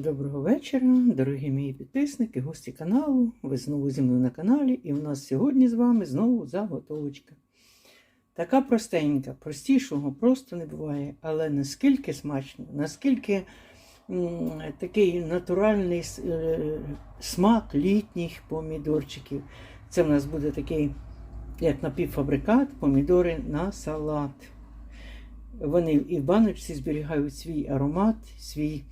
Доброго вечора, дорогі мої підписники, гості каналу. Ви знову зі мною на каналі, і в нас сьогодні з вами знову заготовочка. Така простенька, простішого просто не буває, але наскільки смачно, наскільки такий натуральний е, смак літніх помідорчиків. Це в нас буде такий, як напівфабрикат, помідори на салат. Вони і в баночці зберігають свій аромат, свій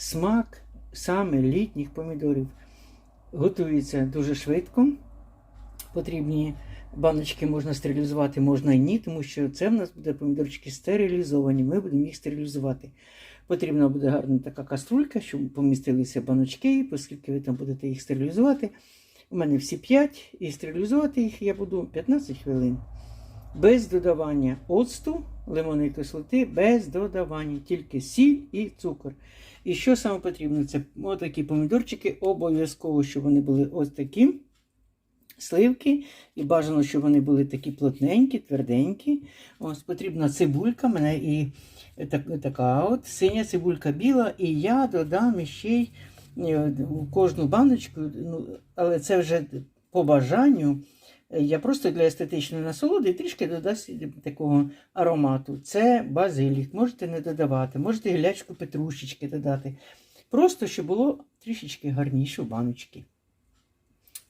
смак саме літніх помідорів. Готується дуже швидко. Потрібні баночки можна стерилізувати, можна і ні, тому що це в нас буде помідорчики стерилізовані. Ми будемо їх стерилізувати. Потрібна буде гарна така каструлька, щоб помістилися баночки, оскільки ви там будете їх стерилізувати. У мене всі 5, і стерилізувати їх я буду 15 хвилин. Без додавання оцту, лимонної кислоти, без додавання, тільки сіль і цукор. І що саме потрібно? Це отакі помідорчики, обов'язково, щоб вони були ось такі сливки. І бажано, щоб вони були такі плотненькі, тверденькі. Ось потрібна цибулька, мене і так, така от синя цибулька біла, і я додам ще й е, кожну баночку, ну, але це вже по бажанню. Я просто для естетичної насолоди трішки додасть такого аромату. Це базилік, можете не додавати, можете гілячку петрушечки додати. Просто щоб було трішечки гарніше в баночки.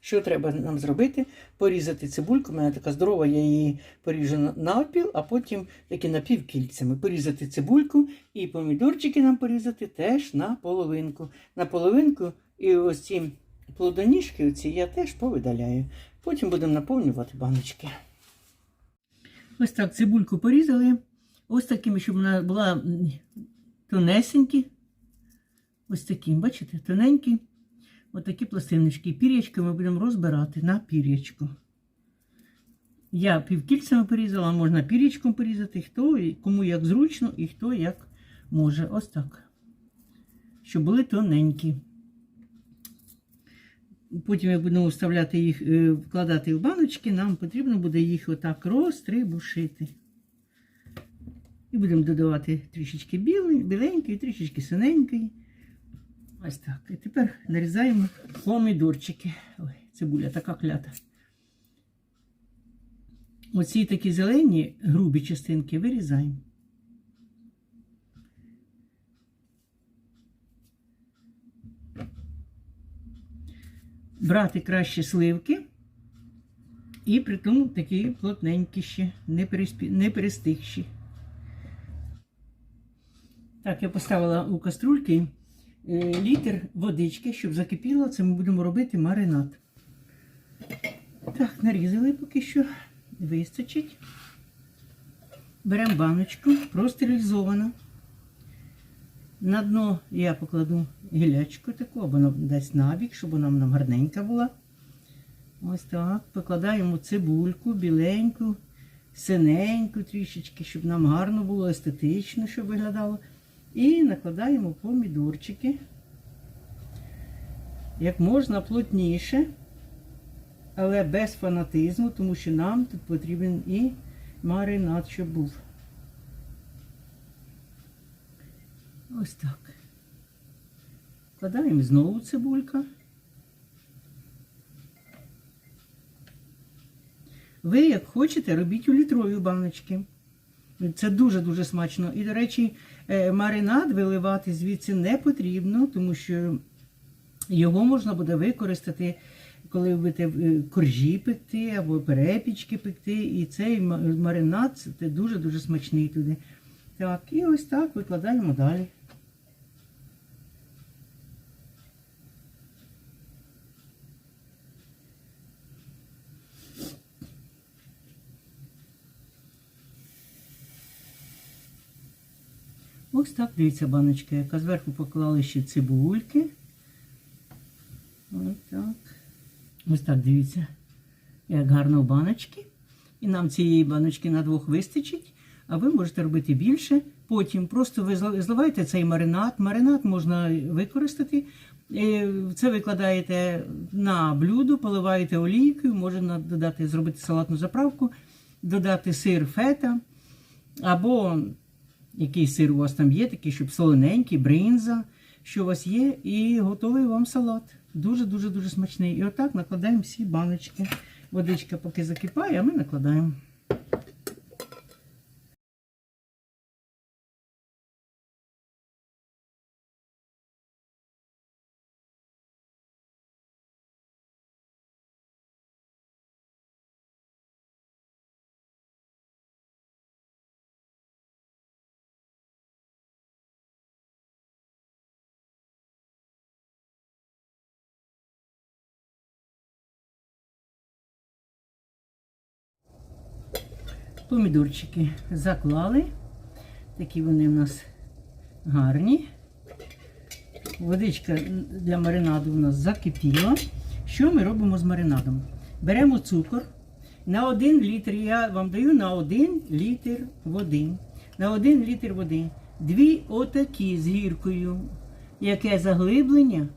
Що треба нам зробити? Порізати цибульку. У мене така здорова, я її поріжу на- навпіл, а потім такі напівкільцями. Порізати цибульку і помідорчики нам порізати теж на половинку. На половинку і ось ці плодоніжки оці я теж повидаляю. Потім будемо наповнювати баночки. Ось так цибульку порізали. Ось такими, щоб вона була тонесенькі. Ось такі, бачите, тоненькі. Ось такі пластиночки. Пір'ячки ми будемо розбирати на пір'ячку. Я півкільцями порізала, можна пір'ячком порізати, хто кому як зручно і хто як може. Ось так. Щоб були тоненькі. Потім, як будемо вставляти їх, е, вкладати в баночки, нам потрібно буде їх отак розтрибушити. І будемо додавати трішечки білий, біленький, трішечки синенький. Ось так. І тепер нарізаємо помідорчики. Ой, цибуля така клята. Оці такі зелені грубі частинки вирізаємо. Брати краще сливки. І при тому такі плотненькі ще, не, переспі... Так, я поставила у каструльки е, літр водички, щоб закипіло. Це ми будемо робити маринад. Так, нарізали поки що. Вистачить. Беремо баночку, простерилізовану. На дно я покладу гілячку таку, або десь набік, щоб вона нам гарненька була. Ось так. Покладаємо цибульку, біленьку, синеньку трішечки, щоб нам гарно було, естетично, щоб виглядало. І накладаємо помідорчики. Як можна плотніше, але без фанатизму, тому що нам тут потрібен і маринад, щоб був. Ось так. Вкладаємо знову цибулька. Ви, як хочете, робіть у літрові баночки. Це дуже-дуже смачно. І, до речі, е, маринад виливати звідси не потрібно, тому що його можна буде використати, коли ви будете е, коржі пекти або перепічки пекти. І цей маринад це дуже-дуже смачний туди. Так, і ось так викладаємо далі. Ось так, дивіться, баночка, яка зверху поклали ще цибульки. Ось так. Ось так, дивіться, як гарно в баночки. І нам цієї баночки на двох вистачить, а ви можете робити більше. Потім просто ви зливаєте цей маринад. Маринад можна використати. Е, Це викладаєте на блюдо, поливаєте олійкою, можна додати, зробити салатну заправку, додати сир фета або який сир у вас там є, такий, щоб солоненький, бринза, що у вас є, і готовий вам салат. Дуже-дуже дуже смачний. І отак накладаємо всі баночки. Водичка поки закипає, а ми накладаємо. Помідорчики заклали. Такі вони в нас гарні. Водичка для маринаду у нас закипіла. Що ми робимо з маринадом? Беремо цукор. На 1 літр я вам даю на 1 літр води. На 1 літр води. Дві отакі з гіркою. Яке заглиблення,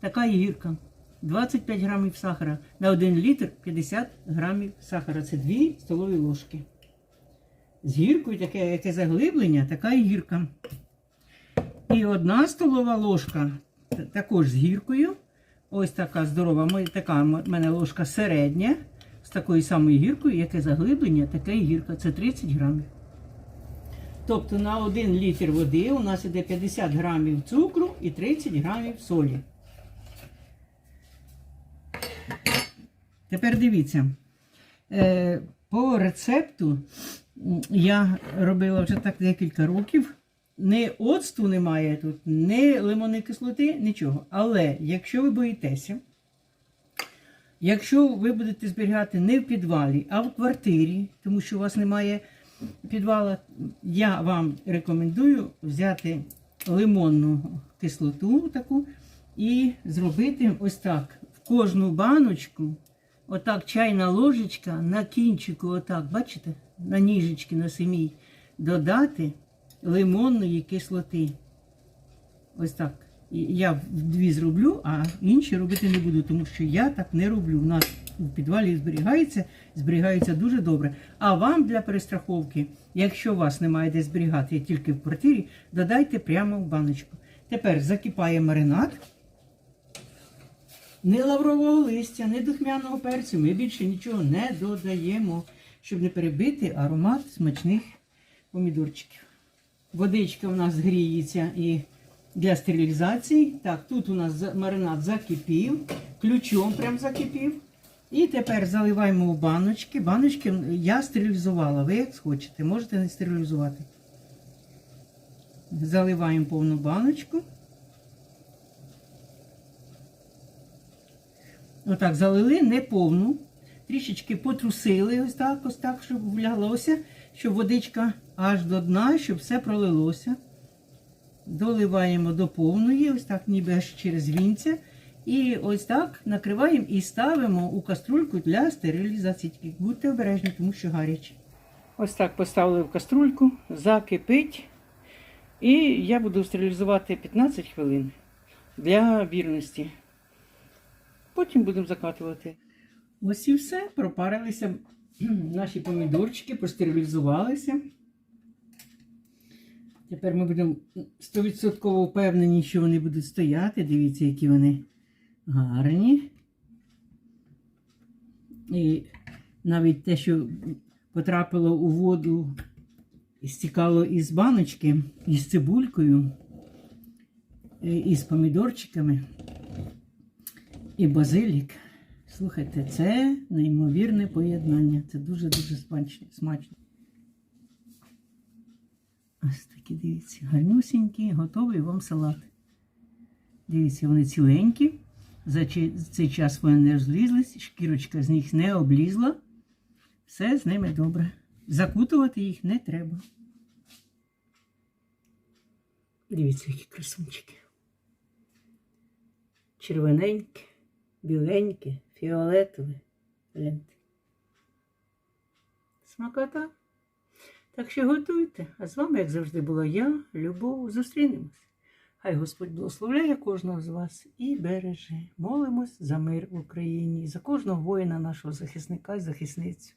така гірка. 25 грамів сахара. На 1 літр 50 грамів сахара. Це 2 столові ложки. З гіркою таке яке заглиблення, така і гірка. І одна столова ложка також з гіркою. Ось така здорова. Така в мене ложка середня. З такою самою гіркою, яке заглиблення, таке і гірка. Це 30 грамів. Тобто на 1 літр води у нас іде 50 грамів цукру і 30 грамів солі. Тепер дивіться. Е, по рецепту я робила вже так декілька років. Не оцту немає тут, ні лимонної кислоти, нічого. Але якщо ви боїтеся, якщо ви будете зберігати не в підвалі, а в квартирі, тому що у вас немає підвала, я вам рекомендую взяти лимонну кислоту таку і зробити ось так. В кожну баночку, отак чайна ложечка на кінчику, отак, бачите, на ніжечки на самій, додати лимонної кислоти. Ось так. Я дві зроблю, а інші робити не буду, тому що я так не роблю. У нас в підвалі зберігається, зберігається дуже добре. А вам для перестраховки, якщо у вас немає де зберігати, тільки в квартирі, додайте прямо в баночку. Тепер закипає маринад. Ні лаврового листя, ні духмяного перцю ми більше нічого не додаємо, щоб не перебити аромат смачних помідорчиків. Водичка у нас гріється і для стерилізації. Так, тут у нас маринад закипів, ключом прям закипів. І тепер заливаємо в баночки. Баночки я стерилізувала. Ви як хочете, можете не стерилізувати. Заливаємо повну баночку. Отак, залили не повну. Трішечки потрусили, ось так, ось так, щоб вляглося, щоб водичка аж до дна, щоб все пролилося. Доливаємо до повної, ось так, ніби аж через вінця. І ось так накриваємо і ставимо у каструльку для стерилізації. Будьте обережні, тому що гаряче. Ось так поставили в каструльку, закипить. І я буду стерилізувати 15 хвилин для вірності. Потім будемо закатувати. Ось і все. Пропарилися наші помідорчики, простерилізувалися. Тепер ми будемо 100% впевнені, що вони будуть стояти. Дивіться, які вони гарні. І навіть те, що потрапило у воду і стікало із баночки, із цибулькою, і- і з помідорчиками, і базилік. Слухайте, це неймовірне поєднання. Це дуже-дуже смачно. Ось такі, дивіться, гарнюсінькі, готовий вам салат. Дивіться, вони ціленькі. За цей час вони не розлізлись, шкірочка з них не облізла. Все з ними добре. Закутувати їх не треба. Дивіться, які красунчики. Червоненькі, біленькі, фіолетові. Гляньте. Смакота. Так що готуйте. А з вами, як завжди, була я, Любов. Зустрінемось. Хай Господь благословляє кожного з вас і береже. Молимось за мир в Україні, за кожного воїна нашого захисника і захисницю.